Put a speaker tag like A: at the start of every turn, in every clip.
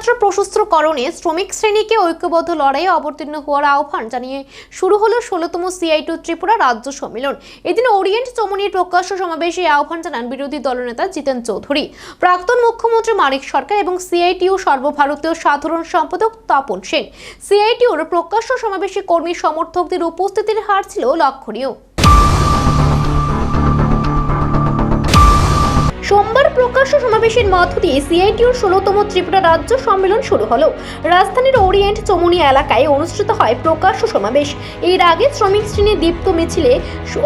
A: ক্ষেত্র প্রশস্ত্রকরণে শ্রমিক শ্রেণীকে ঐক্যবদ্ধ লড়াইয়ে অবতীর্ণ হওয়ার আহ্বান জানিয়ে শুরু হলো ষোলোতম সিআই টু ত্রিপুরা রাজ্য সম্মেলন। এদিন ওরিয়েন্ট চমনির প্রকাশ্য সমাবেশে আহ্বান জানান বিরোধী দলনেতা জিতেন চৌধুরী। প্রাক্তন মুখ্যমন্ত্রী মানিক সরকার এবং সিআইটিউ সর্বভারতীয় সাধারণ সম্পাদক তপন সেন। সিআইটিউর প্রকাশ্য সমাবেশে কর্মী সমর্থকদের উপস্থিতির হার ছিল লক্ষণীয়। সোমবার প্রকাশ্য সমাবেশের মধ্য দিয়ে সিআইটিউর ষোলোতম ত্রিপুরা রাজ্য সম্মেলন শুরু হলো। রাজধানীর ওরিয়েন্ট চমুনি এলাকায় অনুষ্ঠিত হয় প্রকাশ্য সমাবেশ। এর আগে শ্রমিক শ্রেণি দীপ্ত মিছিলে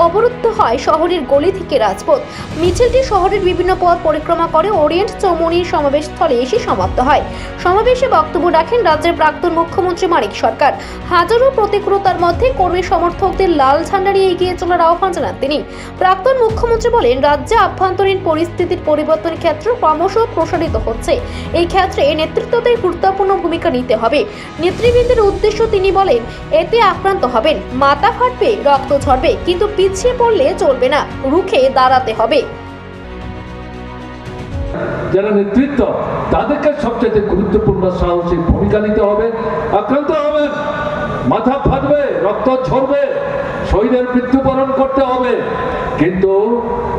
A: অবরুদ্ধ হয় শহরের গলি থেকে রাজপথ। মিছিলটি শহরের বিভিন্ন পথ পরিক্রমা করে ওরিয়েন্ট চৌমুনির সমাবেশ স্থলে এসে সমাপ্ত হয়। সমাবেশে বক্তব্য রাখেন রাজ্যের প্রাক্তন মুখ্যমন্ত্রী মানিক সরকার। হাজারো প্রতিকূলতার মধ্যে কর্মী সমর্থকদের লাল ঝান্ডা নিয়ে এগিয়ে চলার আহ্বান জানান তিনি। প্রাক্তন মুখ্যমন্ত্রী বলেন, রাজ্যে আভ্যন্তরীণ পরিস্থিতির পরিবর্তনের ক্ষেত্র ক্রমশ প্রসারিত হচ্ছে। এই ক্ষেত্রে নেতৃত্বদের গুরুত্বপূর্ণ ভূমিকা নিতে হবে। নেতৃবৃন্দের উদ্দেশ্য তিনি বলেন, এতে আক্রান্ত হবেন, মাথা ফাটবে, রক্ত ঝরবে, কিন্তু পিছিয়ে পড়লে চলবে না, রুখে দাঁড়াতে হবে।
B: যারা নেতৃত্ব, তাদেরকে সবচেয়ে গুরুত্বপূর্ণ সাহসী ভূমিকা নিতে হবে। আক্রান্ত হবে মাথা রক্ত ঝরবে শহীদের মৃত্যুবরণ করতে হবে। কিন্তু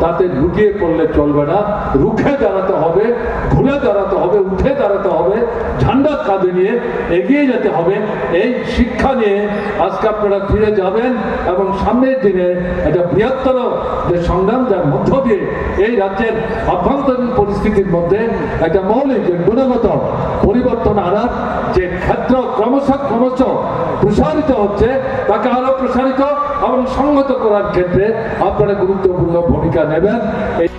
B: তাতে লুকিয়ে পড়লে চলবে না, রুখে দাঁড়াতে হবে, ঘুরে দাঁড়াতে হবে, উঠে দাঁড়াতে হবে, ঝান্ডা কাঁধে নিয়ে এগিয়ে যেতে হবে। এই শিক্ষা নিয়ে আজকে আপনারা ফিরে যাবেন এবং সামনের দিনে একটা বৃহত্তর যে সংগ্রাম, যার মধ্য দিয়ে এই রাজ্যের অভ্যন্তরীণ পরিস্থিতির মধ্যে একটা মৌলিক যে গুণগত পরিবর্তন আনার যে ক্ষেত্র ক্রমশ ক্রমশ প্রসারিত হচ্ছে। তাকে আরও প্রসারিত এবং সংহত করার ক্ষেত্রে আপনারা গুরুত্বপূর্ণ ভূমিকা নেবেন।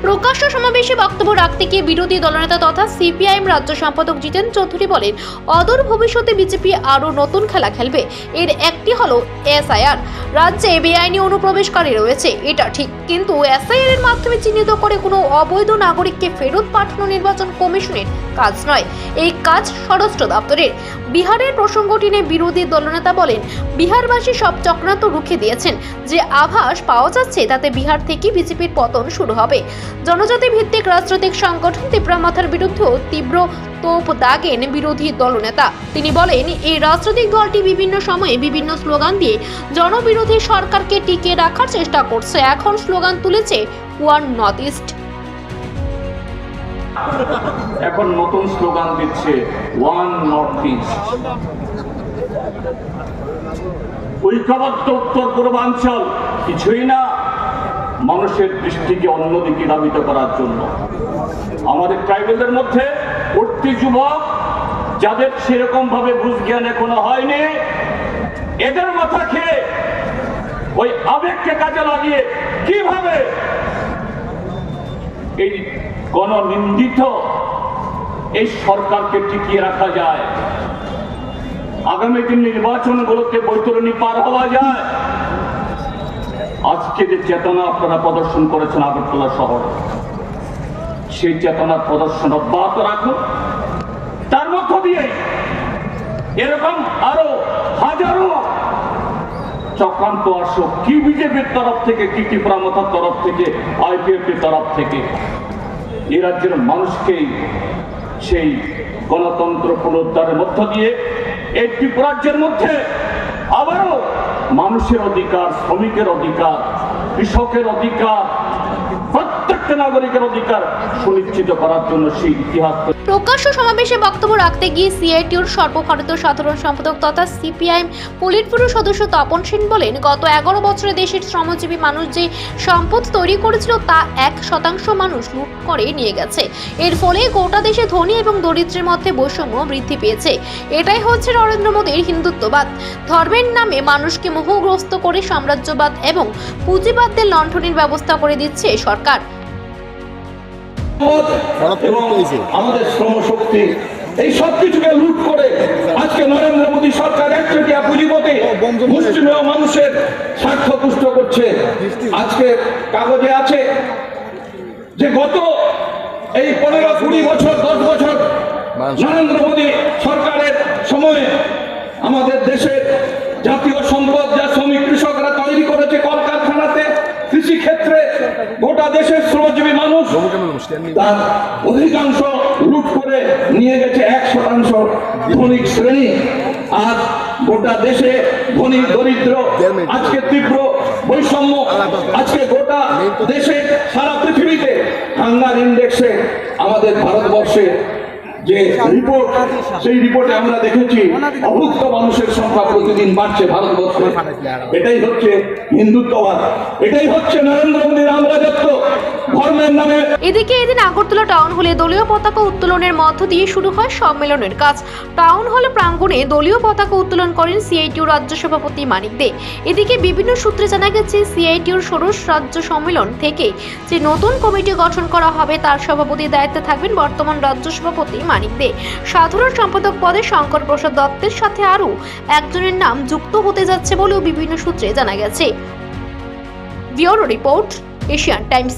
A: প্রকাশ্য সমাবেশে বক্তব্য রাখতে গিয়ে বিরোধী দলনেতা তথা সিপিআইএম রাজ্য সম্পাদক জিতেন চৌধুরী বলেন, অদূর ভবিষ্যতে বিজেপি আরও নতুন খেলা খেলবে। এর একটি হলো এসআইআর। রাজ্যে বেআইনি অনুপ্রবেশকারী রয়েছে, এটা ঠিক। কিন্তু এসআইআর এর মাধ্যমে চিহ্নিত করে কোনো অবৈধ নাগরিককে ফেরত পাঠানো নির্বাচন কমিশনের কাজ নয়। এই কাজ স্বরাষ্ট্র দপ্তরের। বিহারের প্রসঙ্গটি নিয়ে বিরোধী দলনেতা বলেন, বিহারবাসী সব চক্রান্ত রুখে দিয়েছেন। যে আভাস পাওয়া যাচ্ছে, তাতে বিহার থেকে বিজেপির পতন শুরু হবে। জনজাতি ভিত্তিক রাজনৈতিক সংগঠন তিপ্রামাথার বিরুদ্ধেও তীব্র তোপ দাগেন বিরোধী দলনেতা। তিনি বলেন, এই রাজনৈতিক দলটি বিভিন্ন সময়ে বিভিন্ন স্লোগান দিয়ে জনবিরোধী সরকারকে টিকিয়ে রাখার চেষ্টা করছে। এখন স্লোগান তুলেছে ওয়ান নর্থ ইস্ট
C: এখন নতুন স্লোগান দিচ্ছে ওয়ান নর্থ ইস্ট। ঐক্যবদ্ধ উত্তর পূর্বাঞ্চল কিছুই না, মানুষের দৃষ্টিকে অন্যদিকে ধাবিত করার জন্য। আমাদের ট্রাইবেলদের মধ্যে উঠতি যুবক, যাদের সেরকম ভাবে বুঝ জ্ঞান এখনও হয়নি, এদের মাথা খেয়ে ওই আবেগকে কাজে লাগিয়ে কীভাবে এই গণনিন্দিত এই সরকারকে টিকিয়ে রাখা যায়। আগামী দিন নির্বাচনগুলোতে বৈতরণী পার হওয়া যায়। আজকে যে চেতনা আপনারা প্রদর্শন করেছেন আগরতলা শহর, সেই চেতনার প্রদর্শন অব্যাহত রাখুন। তার মধ্য দিয়ে এরকম আরও চক্রান্ত আসুক কি বিজেপির তরফ থেকে, কি ত্রিপুরামথার তরফ থেকে আইপিএফটির তরফ থেকে? এ রাজ্যের মানুষকেই সেই গণতন্ত্র পুনরুদ্ধারের মধ্য দিয়ে, এই ত্রিপুরাজ্যের মধ্যে আবারও মানুষের অধিকার, শ্রমিকের অধিকার, কৃষকের অধিকার প্রত্যেকটা নাগরিকের অধিকার সুনিশ্চিত করার জন্য সেই ইতিহাস
A: প্রকাশ্য সমাবেশে বক্তব্য রাখতে গিয়ে সিআইটিউর সর্বভারতীয় সাধারণ সম্পাদক তথা সিপিআইএম পলিটব্যুরো সদস্য তপন সেন বলেন, গত এগারো বছরে দেশের শ্রমজীবী মানুষ যে সম্পদ তৈরি করেছিল তা এক শতাংশ মানুষ লুট করে নিয়ে গেছে। এর ফলে গোটা দেশে ধনী এবং দরিদ্রের মধ্যে বৈষম্য বৃদ্ধি পেয়েছে। এটাই হচ্ছে নরেন্দ্র মোদীর হিন্দুত্ববাদ। ধর্মের নামে মানুষকে মোহগ্রস্ত করে সাম্রাজ্যবাদ এবং পুঁজিবাদদের লণ্ঠনের ব্যবস্থা করে দিচ্ছে সরকার।
D: এবং আমাদের শ্রমশক্তি এই সব কিছুকে লুট করে আজকে নরেন্দ্র মোদী সরকার একচেটিয়া পুঁজিপতি মানুষের স্বার্থ পুষ্ট করছে। আজকে কাগজে আছে যে গত এই পনেরো কুড়ি বছর দশ বছর নরেন্দ্র মোদী সরকারের সময়ে আমাদের দেশের জাতীয় সম্পদ যা শ্রমিক কৃষকরা তৈরি করেছে কলকারখানাতে কৃষি ক্ষেত্রে গোটা দেশের শ্রমজীবী মানুষ তার অধিকাংশ লুট করে নিয়ে গেছে এক শতাংশ ধনিক শ্রেণি। আর গোটা দেশে ধনী দরিদ্র আজকে তীব্র বৈষম্য আজকে গোটা দেশে সারা পৃথিবীতে হাঙ্গার ইন্ডেক্সে আমাদের ভারতবর্ষে যে রিপোর্ট সেই রিপোর্টে আমরা দেখেছি অভুক্ত মানুষের সংখ্যা প্রতিদিন বাড়ছে ভারতবর্ষে। এটাই হচ্ছে হিন্দুত্ববাদ। এটাই হচ্ছে নরেন্দ্র মোদীর ধর্মের নামে
A: এদিকে এদিন আগরতলা টাউন হলে দলীয় পতাকা উত্তোলনের মধ্য দিয়ে শুরু হয় সম্মেলনের কাজ। টাউন হল প্রাঙ্গণে দলীয় পতাকা উত্তোলন করেন সিআইটিউ রাজ্য সভাপতি মানিক দে। এদিকে বিভিন্ন সূত্রে জানা গেছে সিআইটিউর ষোড়শ রাজ্য সম্মেলন থেকে যে নতুন কমিটি গঠন করা হবে তার সভাপতির দায়িত্বে থাকবেন বর্তমান রাজ্য সভাপতি মানিক দে সাধারণ সম্পাদক পদে শঙ্কর প্রসাদ দত্তের সাথে আরও একজনের নাম যুক্ত হতে যাচ্ছে বলেও বিভিন্ন সূত্রে জানা গেছে। Bureau report, Asian Times.